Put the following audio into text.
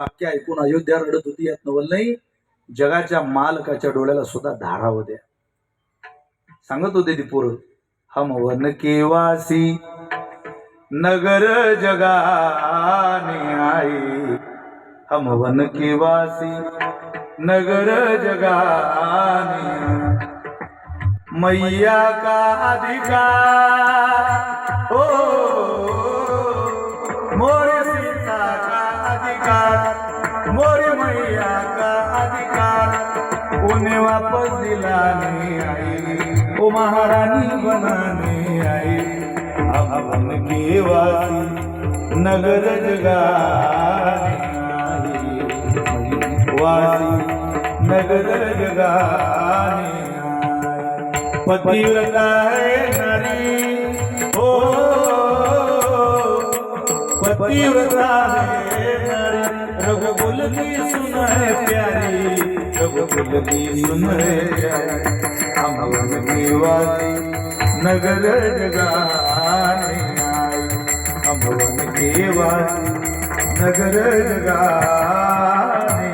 वाक्य ऐकून अयोध्या रडत होती यात नवल नाही. जगाच्या मालकाच्या डोळ्याला सुद्धा धारा होत्या. सांगत होते ती पोरं हम वन केवासी नगर जगाने आई. हम वन केवासी नगर जगाने मैया का अधिकार हो. हो, हो, हो. मोरे मैया का अधिकार, उन्हें वापस दिलाने आई। ओ महारानी बनाने आई। अब के वासी नगर आई। वासी नगर जगाने पतिव्रता है नारी हो पतिव्रता है की सुन है प्यारी रघुकुल की सुन है प्यारी हम वासी नगर जगाने आई? हम वासी नगर जगाने